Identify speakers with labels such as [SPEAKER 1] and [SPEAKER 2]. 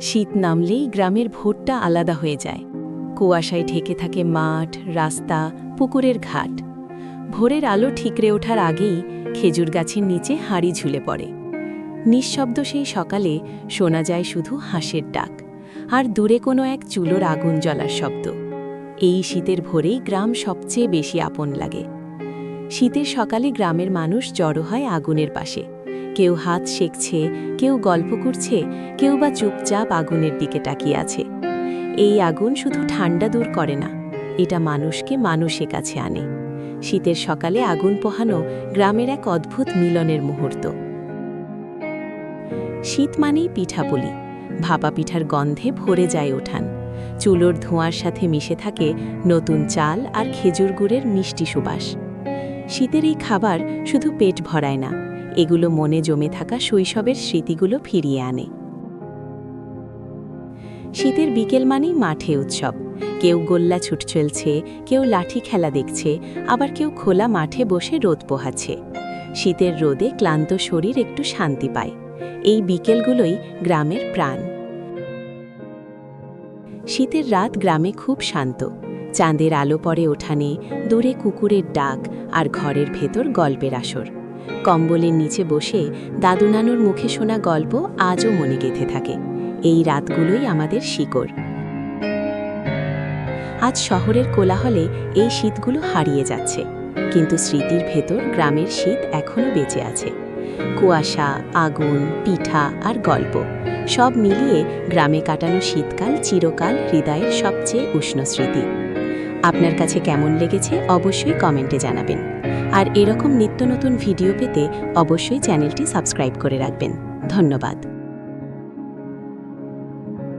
[SPEAKER 1] শীত নামলেই গ্রামের ভোরটা আলাদা হয়ে যায়। কুয়াশায় ঢেকে থাকে মাঠ, রাস্তা, পুকুরের ঘাট। ভোরের আলো ঠিকরে ওঠার আগেই খেজুর গাছের নিচে হাঁড়ি ঝুলে পড়ে। নিঃশব্দ সেই সকালে শোনা যায় শুধু হাঁসের ডাক, আর দূরে কোনো এক চুলোর আগুন জ্বলার শব্দ। এই শীতের ভোরেই গ্রাম সবচেয়ে বেশি আপন লাগে। শীতের সকালে গ্রামের মানুষ জড়ো হয় আগুনের পাশে। কেউ হাত সেঁকছে কেউ গল্প করছে, কেউ বা চুপচাপ আগুনের দিকে আছে। এই আগুন শুধু ঠান্ডা দূর করে না, এটা মানুষকে মানুষের কাছে আনে। শীতের সকালে আগুন পোহানো গ্রামের এক অদ্ভুত মিলনের মুহূর্ত। শীত মানেই পিঠাপুলি ভাপা পিঠার গন্ধে ভরে যায় ওঠান চুলোর ধোঁয়ার সাথে মিশে থাকে নতুন চাল আর খেজুর গুড়ের মিষ্টি সুবাস। শীতের এই খাবার শুধু পেট ভরায় না এগুলো মনে জমে থাকা শৈশবের স্মৃতিগুলো ফিরিয়ে আনে। শীতের বিকেল মানেই মাঠে উৎসব। কেউ গোল্লা ছুট চলছে, কেউ লাঠি খেলা দেখছে, আবার কেউ খোলা মাঠে বসে রোদ পোহাচ্ছে। শীতের রোদে ক্লান্ত শরীর একটু শান্তি পায়। এই বিকেলগুলোই গ্রামের প্রাণ। শীতের রাত গ্রামে খুব শান্ত। চাঁদের আলো পড়ে ওঠানে, দূরে কুকুরের ডাক আর ঘরের ভেতর গল্পের আসর। কম্বলের নিচে বসে দাদু নানুর মুখে শোনা গল্প আজও মনে গেঁথে থাকে। এই রাতগুলোই আমাদের শিকড়। আজ শহরের কোলাহলে এই শীতগুলো হারিয়ে যাচ্ছে। কিন্তু স্মৃতির ভেতর গ্রামের শীত এখনও বেঁচে আছে। কুয়াশা, আগুন, পিঠা আর গল্প সব মিলিয়ে গ্রামে কাটানো শীতকাল চিরকাল হৃদয়ের সবচেয়ে উষ্ণ স্মৃতি। আপনার কাছে কেমন লেগেছে অবশ্যই কমেন্টে জানাবেন। আর এরকম নিত্য নতুন ভিডিও পেতে অবশ্যই চ্যানেলটি সাবস্ক্রাইব করে রাখবেন। ধন্যবাদ।